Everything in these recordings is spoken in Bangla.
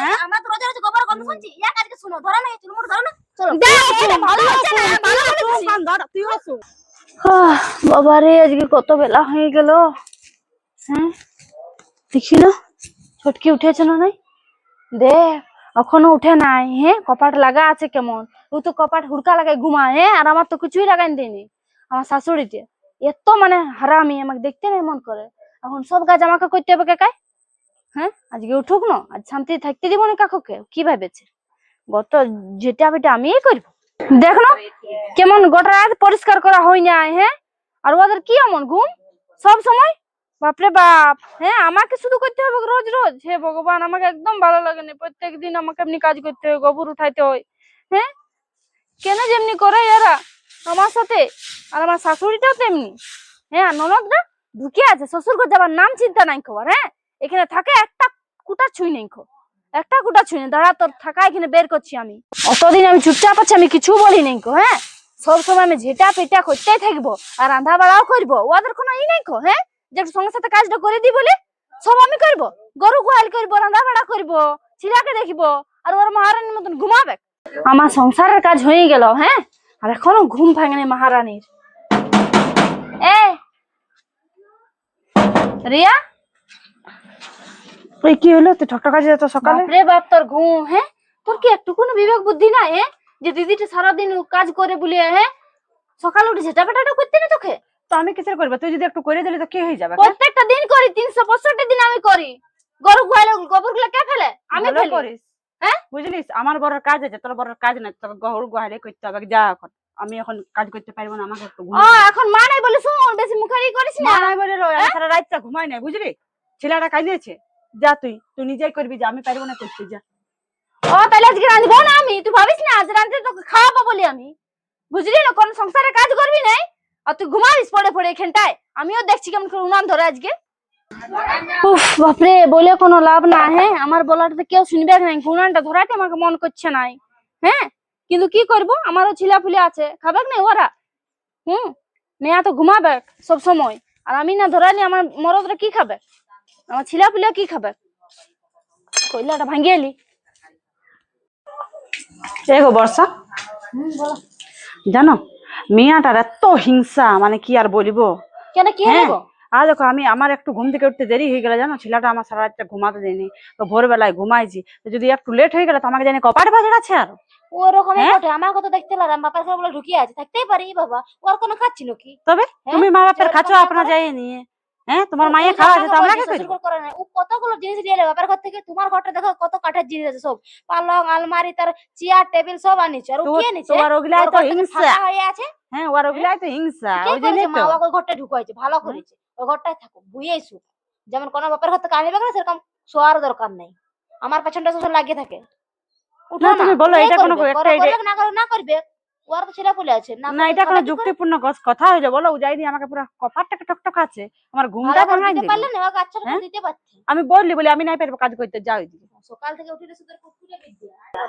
হ্যাঁ? আমার রোজ রোজ গোবর গন্ধ শুনছি। এক আজকে শুনো ধরো না চুলমুট ধরো না চলো। ভালো হচ্ছে না ভালো হচ্ছে তুইও শোন। বাবা রে আজকে কত বেলা হয়ে গেল। হ্যাঁ? দেখি না ছটকি উঠেছে না নাই? দেখ এখনও উঠে নাই হ্যাঁ? কপাট লাগা আছে কেমন? ও তো কপাট হুড়কা লাগাই ঘুমায় হ্যাঁ? আর আমার তো কিছুই লাগাই দেয়নি আমার শাশুড়িতে। এত মানে হারামি আমাকে দেখতে নাই মন করে। এখন সব কাজ আমাকে করতে হবে কাকাই হ্যাঁ? আজকে উঠুক না, আজ শান্তি থাকতে দিব না কাকুকে, কি ভাবেছে? গত যেটা বেটা আমিই করব। দেখ না, কেমন গোটা রাত পরিষ্কার করা হয় না হ্যাঁ? আর ওদের কি এমন ঘুম? সব সময়? বাপরে বাপ হ্যাঁ? আমাকে শুধু করতে হবে রোজ রোজ। হে ভগবান, আমাকে একদম ভালো লাগে না। প্রত্যেক দিন আমাকে এমনি কাজ করতে হয়, গোবর উঠাইতে হয় হ্যাঁ? কেন যেমনি করে এরা? আমার সাথে, আর আমার শাশুড়িটাও তেমনি। হ্যাঁ ননদরা ঢুকে আছে শ্বশুর ঘর যাবার নাম চিন্তা নাই খবর হ্যাঁ? এখানে থাকে একটা কুটা ছুঁই নেই খো। একটা কুটা ছুঁই নেই। দাঁড়া, তোর থাকা এখানে বের করছি আমি। অতদিন আমি চুপচাপ আছি, আমি কিছু বলি নাই কো হ্যাঁ? সব সময় আমি ঝেটা পেটা করতেই থাকব আর রান্না বাড়াও করব। ওদের কোনো ই নাই কো হ্যাঁ? যে একটু সঙ্গে সাথে কাজটা করে দি বলে সব আমি করব। গরু গোয়াল করব রান্না বাড়া করব, ছিলাকে দেখব আর ওর মহারানীর মতন ঘুমাবে। আমার সংসারের কাজ হয়ে গেল হ্যাঁ? আর এখনও ঘুম ভাঙেনি মহারানীর। এ, রিয়া? ওই কি হলো? তুই ঠকঠকা যে এত সকালে? বাপরে বাপ তোর ঘুম হ্যাঁ? তোর কি একটু কোনো বিবেক বুদ্ধি নাই হ্যাঁ? যে দিদিটা সারাদিন কাজ করে বলে হ্যাঁ? সকালে উঠে ঝেটা পেটাটা করতে না তোকে? তো আমি কিসের করব? তুই যদি একটু করে দিলি তো কি হয়ে যাবে? প্রত্যেকটা দিন করি তিনশো পঁয়ষট্টি দিন আমি করি। গরু গোবরগুলো কে ফেলে? আমি ফেলি। করিস। হ্যাঁ? বুঝলিস? আমার বড় কাজ আছে তোর বড় কাজ নাই তোকে গহর গোহারে করতে হবে। যা এখন। আমি এখন কাজ করতে পারব না আমাকে একটু ও এখন মা নাই বলে শুন বেশি মুখারি করিস না। মা নাই বলে রো, আমি সারা রাতটা ঘুমাই নাই বুঝলি? ছেলেটা কাঁদিয়েছে। যা তুই তুই নিজেই করবি যা, আমি পারব না করতে, যা। ও, তাহলে আজকে রাঁধবো না আমি? তুই ভাবিস না, আজ রাঁধতে তোকে খাওয়াবো বলি আমি? বুঝলি না, কোন সংসারে কাজ করবি নাই? আর তুই ঘুমাবিস পড়ে পড়ে এখানটায়? আমিও দেখছি কেমন করে উনান ধরে আজকে। উফ, বাপরে, বলে কোনো লাভ না হ্যাঁ? আমার বলাটা কেউ শুনবে না উনানটা ধরাতে আমাকে মন করছে নাই হ্যাঁ? কিন্তু কি করব? আমারও ছিলা ফুলে আছে। খাবে না ওরা? হুম? মেয়া তো ঘুমাবে সব সময় আর আমি না ধরানি আমার মরদরা কি খাবে? আমার ছিলা ফুলে কি খাবে? কইলাটা ভাঙিয়ে এলি। গো বর্ষা। জানো মিয়াটার এত হিংসা মানে কি আর বলিবো? কেন কি হ্যাঁ আর দেখো আমি আমার একটু ঘুম থেকে উঠতে দেরি হয়ে গেল জানো? ছেলেটা আমার সারা রাতটা ঘুমাতে দেয়নি। তো ভোরবেলায় ঘুমাইছি। তো যদি একটু লেট হয়ে গেলে তো আমাকে জানি কপাট বাজার আছে আর। ওরকম হ্যাঁ? আমার কথা দেখতে লাগাম বাপার ঘরে বলে ঢুকিয়ে আছে থাকতেই পারি বাবা। ওর কোনো খাচ্ছি নাকি তবে হ্যাঁ? তুমি মা বাপের খাচ্ছ আপনার। যাই নিয়ে। হ্যাঁ তোমার মাইয়ে খাওয়া আছে তো আমরাকে করব করে? না ও কতগুলো জিনিস দিয়ে এলো? বাপের ঘর থেকে তোমার ঘরটা দেখো কত কাঠের জিনিস আছে সব। পালং আলমারি তার চেয়ার টেবিল সব আনিছে। আর ও কি আনিছে? তোমার ওগুলাই ওর তো হিংসা। হয়ে আছে। হ্যাঁ ওর ওগুলাই তো হিংসা ওই করেছে? তো। মা ওই ঘরটা ঢুকাইছে ভালো করেছে। ওই ঘরটাই থাকুক বুঝেই সুখ। যেমন কোনো বাপের ঘর থেকে আনবে না সেরকম শোয়ার দরকার নেই। আমার পেছনটা শ্বশুর লাগিয়ে থাকে। উঠো না, তুমি বলো, এটা কোনো একটা না করবে। ওর তো ছেলে পুলে আছে। না এটা কোনো? যুক্তিপূর্ণ কথা হইল বলো যাই দিয়ে আমাকে পুরো কপারটাকে টকটক আছে আমার ঘুমটা ভাঙাই দিতে পারলে না ওকে আচ্ছা হ্যাঁ? দিতে পারতে। আমি বললি বলে আমি নাই পারব কাজ করতে যাও এদিকে। সকাল থেকে উঠে শুধু কুকুরে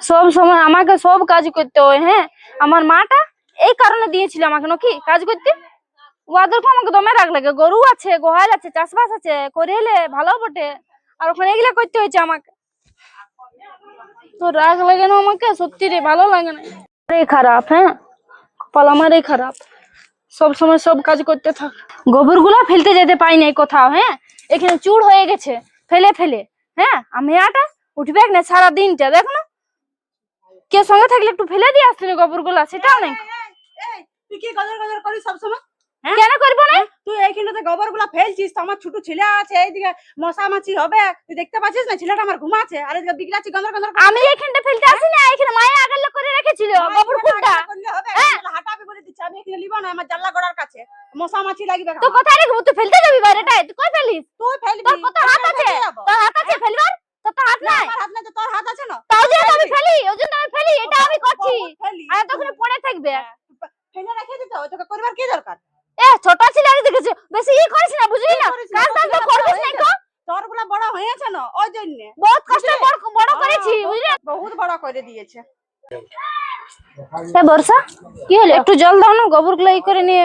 সব সময় আমাকে সব কাজ করতে হয় হ্যাঁ? আমার মাটা এই কারণে দিয়েছিল আমাকে নাকি কাজ করতে? ওদেরকে আমাকে দমে রাখ লাগে গরু আছে গোহাল আছে চাষবাস আছে করে এলে ভালো বটে। আর ওখানে এগুলা করতে হয়েছে আমাকে। তো রাগ লাগে না আমাকে? সত্যি রে ভালো লাগে না। খারাপ হ্যাঁ? কপাল আমারই খারাপ। সব সময় সব কাজ করতে থাক। গোবরগুলা ফেলতে যেতে পাই নাই কোথাও হ্যাঁ? এখানে চুর হয়ে গেছে। ফেলে ফেলে হ্যাঁ? আমি আটা উঠবে না সারা দিনটা দেখ না। কে সঙ্গে থাকলে একটু ফেলে দিয়ে আসছিল গোবরগুলা সেটাও নাই। তুই কি গজর গজর করিস সবসময়? কেন করব না? তুই এইখানে গোবরগুলা ফেলছিস তো আমার ছোট ছেলে আছে এইদিকে মশা মাছি হবে। তুই দেখতে পাচ্ছিস না? ছেলেটা আমার ঘুমাচ্ছে। আর এদিকে বিগড়াচ্ছি গন্ধর গন্ধর আমি এখানটা ফেলতে আসি না এখানে মায়া আগের করে রেখেছিল গোবর কুটটা হ্যাঁ। হাঁটাবি বলে দিচ্ছে আমি এখানে লিব না আমার জানলা গড়ার কাছে। মশা মাছি লাগবে তো কোথায় রেখে তুই ফেলতে যাবি বাইরেটায় তুই কই ফেলিস? তুই ফেলবি তোর কত হাত আছে? তোর হাত আছে ফেলবার? তোর তো হাত নাই। আমার হাত নাই তো তোর হাত আছে না? তাও যে আমি ফেলি ওই জন্য আমি ফেলি এটা আমি করছি। আর তখন পড়ে থাকবে। ফেলে রেখে দিতে তোকে করবার কি দরকার? এ ছোট ছিল আর দেখেছি। বেশি ই করিস না বুঝলি না? কাজ তো করবিস না তো তোরগুলা বড় হয়েছে না ওই জন্য। বহুত কষ্ট বড় বড় করেছি বুঝলি? বহুত বড় করে দিয়েছে। এ বর্ষা কি হলো? একটু জল দাও না গোবরগুলো ই করে নিয়ে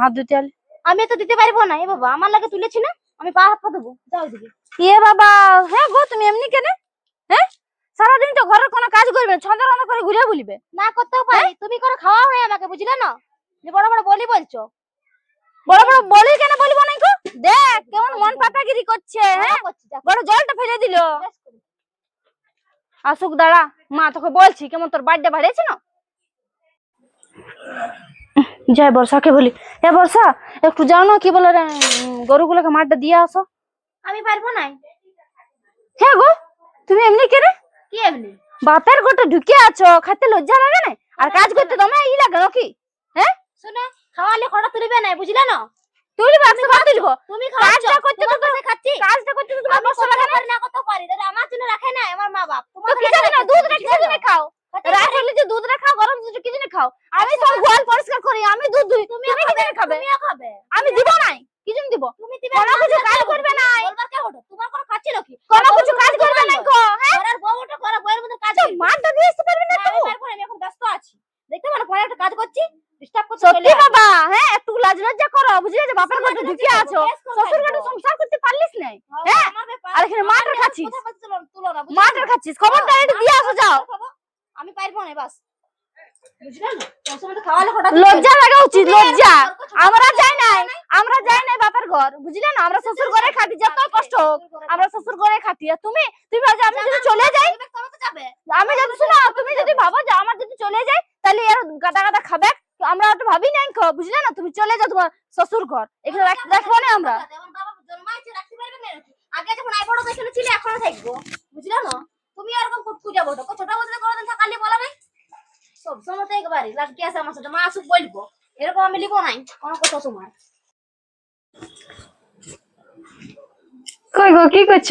হাত ধুতে আলে। আমি তো দিতে পারব না এ বাবা আমার লাগে তুলেছি না আমি পা হাত পা দেবো যাও দিকে এ বাবা হ্যাঁ গো তুমি এমনি কেন? হ্যাঁ? সারাদিন তো ঘরের কোনো কাজ করবে না ছন্দা করে ঘুরে বলিবে না করতেও পারি তুমি করে খাওয়াও নাই আমাকে বুঝলে না? যে বড় বড় বলি বলছো? বড় বড় বলি কেন বলব না দেখ কেমন মন পাতাগিরি করছে হ্যাঁ? বড় জলটা ফেলে দিল। আসুক দাঁড়া। মা তোকে বলছি কেমন তোর বার্থডে বাড়িয়েছে না? জয় বর্ষাকে বলি। এ বর্ষা একটু যাও না কি বলে রে গরুগুলোকে মাঠটা দিয়ে আসো। আমি পারব না হ্যাঁ গো তুমি এমনি কেনে কি এমনি? বাপের গোটা ঢুকে আছো খাইতে লজ্জা লাগে না? আর কাজ করতে তোমার ই লাগে নাকি হ্যাঁ শুনে খাওয়ালে খড়া তুলবে না বুঝলে না তুলবে একশো বার তুলবো তুমি কাজটা করতে তোমার তো কাছে খাচ্ছি কাজটা করতে তো তোমার আমি কষ্ট না কত পারি দাদা আমার জন্য রাখে না আমার মা বাপ তো কি জানি না দুধ রেখে কিনে খাও রাত হলে যে দুধ খাও গরম দুধ কি জন্য খাও আমি সব গোয়াল পরিষ্কার করি আমি দুধ দুই তুমি কি জন্য খাবে তুমিও খাবে আমি দিব নাই কি জন্য দিব তুমি দিবে কোনো না, কিছু কাজ করবে না। বলবার কে হলো তোমার কোনো খাচ্ছিল কি কোনো কিছু কাজ করবে না গো হ্যাঁ ঘরের বউ ওটা ঘরের বউয়ের মধ্যে কাজ তো করবে। দিয়ে আসতে পারবে না না, আমি তো আমি এখন ব্যস্ত আছি দেখতে পারো পরে একটা কাজ করছি সত্যি বাবা হ্যাঁ একটু লাজ লজ্জা করো বুঝলে যে বাপের ঢুকে আছো? শ্বশুর সংসার করতে পারলিস নাই? হ্যাঁ? আর এখানে খাচ্ছিস। খাচ্ছিস খবরটা একটু দিয়ে আসো যাও। আমি পারব না বাস। লজ্জা লাগা উচিত লজ্জা। আমরা যাই নাই। আমরা যাই নাই বাপের ঘর বুঝলে না? আমরা শ্বশুর ঘরে খাটি যত কষ্ট হোক আমরা শ্বশুর ঘরে খাটি। আর তুমি তুমি ভাবছ আমি যদি চলে যাই? আমি যদি শোনো তুমি যদি ভাবো যে আমার যদি চলে যাই তাহলে এর গাদা গাদা খাবে? তো আমরা তো ভাবি নাই বুঝলে না? তুমি চলে যাও তোমার শ্বশুর ঘর এখানে রাখব না আমরা। জন্মাইছে রাখতে পারবে আগে যখন আই বড় এখানে ছিলে এখনও থাকব। বুঝলে না? তুমি এরকম কুটকুটে বটো ছোট বছরে কোনোদিন থাকালে বলা নাই? সব সময় তো একবারই। লাগতে আছে আমার সাথে। মা আসুক বলব। এরকম আমি লিবো নাই কোনো কথা তোমার। কই গো কি করছ?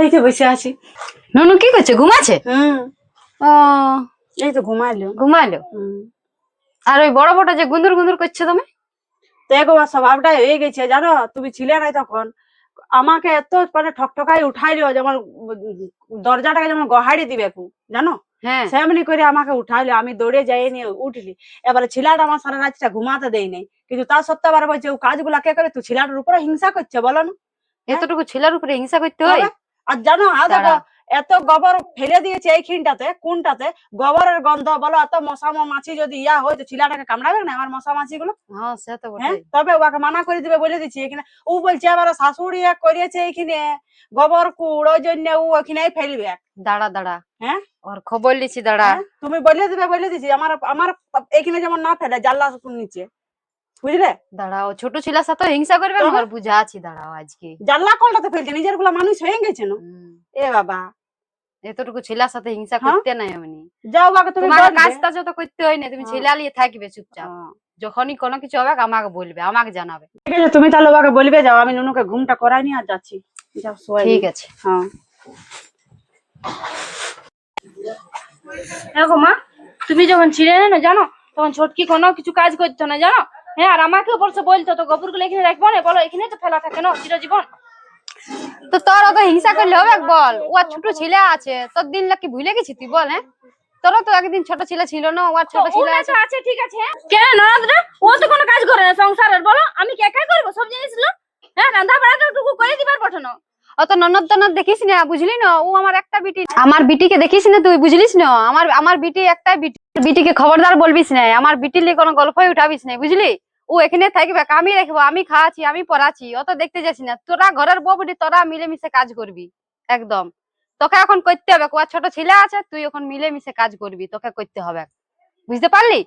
এই তো বসে আছি। ননু কি করছে? ঘুমাচ্ছে? হুম। ও এই তো ঘুমাইলো ঘুমাইলো হুম। আর ওই বড় বড় যে গুন্দুর গুন্দুর করছে তুমি? তো একবার স্বভাবটা হয়ে গেছে জানো? তুমি ছিলে নাই তখন। আমাকে এত মানে ঠকঠকাই উঠাইলো যেমন দরজাটাকে যেমন গহাড়ি দিবে জানো? হ্যাঁ। সেমনি করে আমাকে উঠাইলো আমি দৌড়ে যাই নিয়ে উঠলি। এবারে ছিলাটা আমার সারা রাতটা ঘুমাতে দেয় নাই। কিন্তু তার সত্ত্বেও আবার বলছে ও কাজগুলা কে করে? তুই ছিলাটার উপরে হিংসা করছে বলো না। এতটুকু ছেলের উপরে হিংসা করতে হয়? আর জানো আর দেখো। এত গোবর ফেলে দিয়েছে এইখানটাতে কোনটাতে? গোবরের গন্ধ বলো এত মশা মাছি যদি ইয়া হয় তো ছিলাটাকে কামড়াবে না? আমার মশা মাছি গুলো হ্যাঁ সে তো হ্যাঁ তবে ওকে মানা করে দিবে বলে দিচ্ছি এখানে। ও বলছে আবার শাশুড়ি এক করিয়েছে এইখানে গোবর কুড় ওই জন্য ও ওখানে ফেলবে। দাঁড়া দাঁড়া। হ্যাঁ? ওর খবর লিছি দাঁড়া। হ্যাঁ? তুমি বলে দিবে বলে দিচ্ছি। আমার আমার এইখানে যেমন না ফেলে জানলা নিচে বুঝলে? দাঁড়া ও ছোট ছেলের সাথে হিংসা করবে? ওর বুঝা আছি দাঁড়াও আজকে। জানলা কলটাতে ফেলছে? নিজেরগুলা মানুষ হয়ে গেছে না? এ বাবা। এতটুকু ছেলের সাথে হিংসা হ্যাঁ? করতে নাই এমনি যাও বাকে তুমি তোমার কাজটা যত করতে হয় না তুমি হ্যাঁ। ছেলে থাকবে চুপচাপ। হ্যাঁ। যখনই কোনো কিছু হবে আমাকে বলবে আমাকে জানাবে। ঠিক আছে তুমি তাহলে ওকে বলবে যাও আমি নুনুকে ঘুমটা করাই নি আর যাচ্ছি। যাও শোয়াই। ঠিক আছে। হ্যাঁ। দেখো মা তুমি যখন ছিলে না জানো? তখন ছোটকি কোনো কিছু কাজ করতো না জানো? হ্যাঁ আর আমাকে বলছে বলতো তো গোবরগুলো এখানে রাখব না বলো এখানে তো ফেলা থাকে না চিরজীবন? তো তোর অত হিংসা করলে হবে বল। ও ছোট ছেলে আছে তোর দিন কি ভুলে গেছি তুই বল হ্যাঁ? তোরও তো একদিন ছোট ছেলে ছিল না ও আর ছোট ছেলে আছে। তো আছে ঠিক আছে? কেন ননদ রে ও তো কোনো কাজ করে না সংসারের বলো? আমি কে একাই করব সব জিনিসগুলো হ্যাঁ রান্না বাড়া টুকু করে দিবার পাঠানো। অত ননদ টনদ দেখিস না বুঝলি না? ও আমার একটা বিটি। আমার বিটিকে দেখিস না তুই বুঝলিস না? আমার আমার বিটি একটাই বিটি। বিটিকে খবরদার বলবিস না আমার বিটির কোনো গল্পই উঠাবিস না বুঝলি? ও এখানে থাকবে আমি রাখব আমি খাওয়াছি আমি পড়াচ্ছি অত দেখতে যাচ্ছি না। তোরা ঘরের বউ বুটি তোরা মিলেমিশে কাজ করবি একদম। তোকে এখন করতে হবে কোয়া ছোট ছেলে আছে তুই এখন মিলেমিশে কাজ করবি তোকে করতে হবে। বুঝতে পারলি?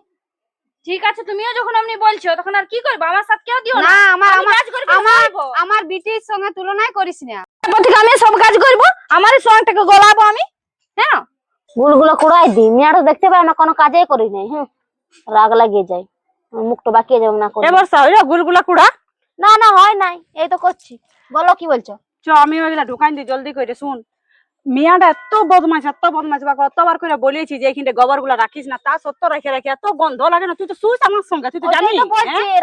ঠিক আছে তুমিও যখন এমনি বলছো তখন আর কি করব? আমার সাথে কেউ দিও না। না আমার আমার কাজ করব আমার। আমার বিটির সঙ্গে তুলনায় করিস না। আমি সব কাজ করব আমার সঙ্গটাকে গলাবো আমি হ্যাঁ? গুলগুলো কুড়াই দিই মেয়াটা দেখতে পাই না কোনো কাজই করি নাই হ্যাঁ রাগ লাগিয়ে যায়। আমার মুখটা বাকিয়ে যাব না করে এবার সাহা গুলগুলা কুড়া। না না হয় নাই। এই তো করছি। বলো কি বলছো? চ আমি ওইগুলা ঢুকাই দিই জলদি করে শুন। মিয়াটা এত বদমাস এত বদমাস বা কতবার করে বলেছি যে এখানে গোবরগুলা রাখিস না তা সত্য রেখে রেখে এত গন্ধ লাগে না তুই তো শুস আমার সঙ্গে তুই তো ওটাই জানিস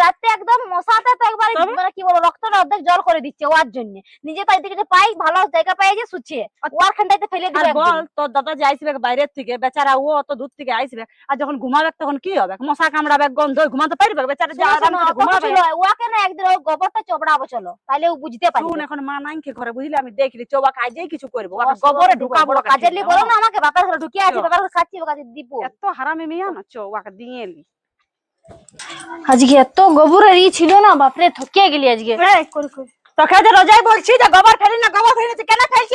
রাতে একদম মশাতে তো একবার? মানে কি বলব রক্তটা অর্ধেক জল করে দিচ্ছে ওর জন্য। নিজে এদিকে যে পাই ভালো জায়গা পাই যে শুচ্ছে। ওর খানটাইতে ফেলে দিবে বল তোর দাদা যে আইসবে বাইরের থেকে বেচারা ও অত দূর থেকে আইসবে আর যখন ঘুমাবে তখন কি হবে? মশা কামড়াবে গন্ধ ঘুমাতে পারবে বেচারা যে আরাম করে ঘুমাবে। ওকে না একদিন ওই গোবরটা চোপড়াবো চলো। তাহলে ও বুঝতে শুন পারবে এখন মা নাই ঘরে বুঝলি আমি দেখলি চোবা কাজেই কিছু করব কবরে ঢুকাবো লি বলো না আমাকে বাপের ঘরে ঢুকিয়ে আছে বাপের ঘরে খাচ্ছি দিব। এত হারামি মিয়া না চো দিয়ে আজকে এত গোবর ই ছিল না বাপরে থকিয়ে গেলি আজকে। তোকে যে রোজাই বলছি যে গোবর ফেলি না গোবর ফেলি কেন ফেলছি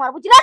তোমার বুঝলে?